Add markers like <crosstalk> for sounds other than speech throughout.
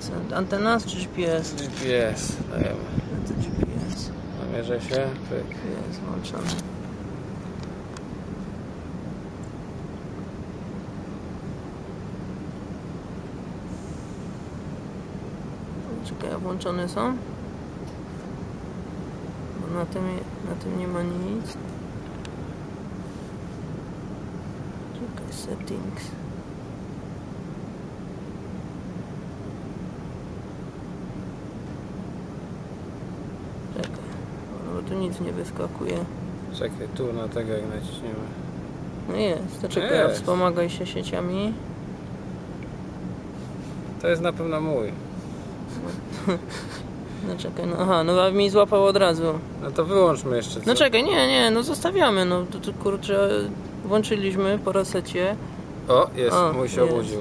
Co, Antena czy GPS? GPS. Dajemy. No to GPS. Namierzę się. Pyk. Jest włączony. Czekaj, włączone są? Bo na tym, na tym nie ma nic. Czekaj, settings. Czekaj, no bo tu nic nie wyskakuje. Czekaj, tu na tego jak naciśniemy. No jest, to czekaj, Jest. wspomagaj się sieciami. To jest na pewno mój. <laughs> No czekaj, no aha, no a mi złapał od razu. No to wyłączmy jeszcze. Co? No czekaj, nie, nie, no zostawiamy, no to, to kurczę, włączyliśmy po resecie. O, jest, O, mój się jest. obudził.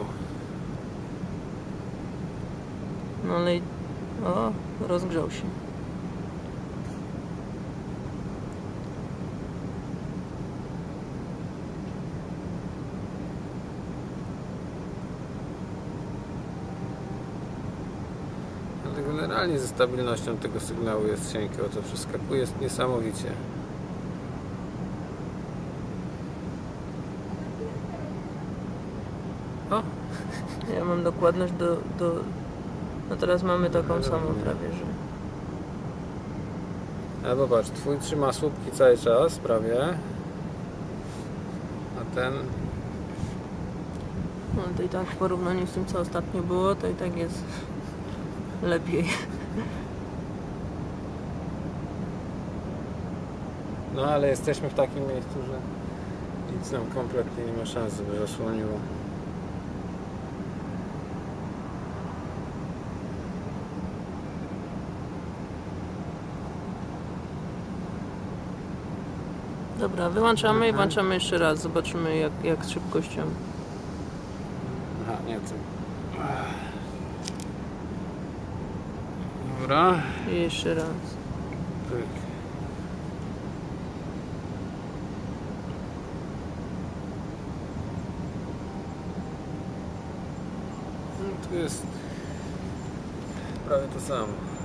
No ale o, rozgrzał się. Ale generalnie ze stabilnością tego sygnału jest cienkie, o to przeskakuje jest niesamowicie. O, <laughs> Ja mam dokładność do, do... No teraz mamy taką samą prawie, że... ale popatrz, twój trzyma słupki cały czas prawie. A ten No to i tak w porównaniu z tym, co ostatnio było, to i tak jest lepiej. No ale jesteśmy w takim miejscu, że nic nam kompletnie nie ma szans, żeby zasłoniło. Dobra, wyłączamy i Mhm. włączamy jeszcze raz, zobaczymy jak, jak z szybkością. Aha, nie tym. Dobra. I jeszcze raz. Pyk. No, tu jest prawie to samo.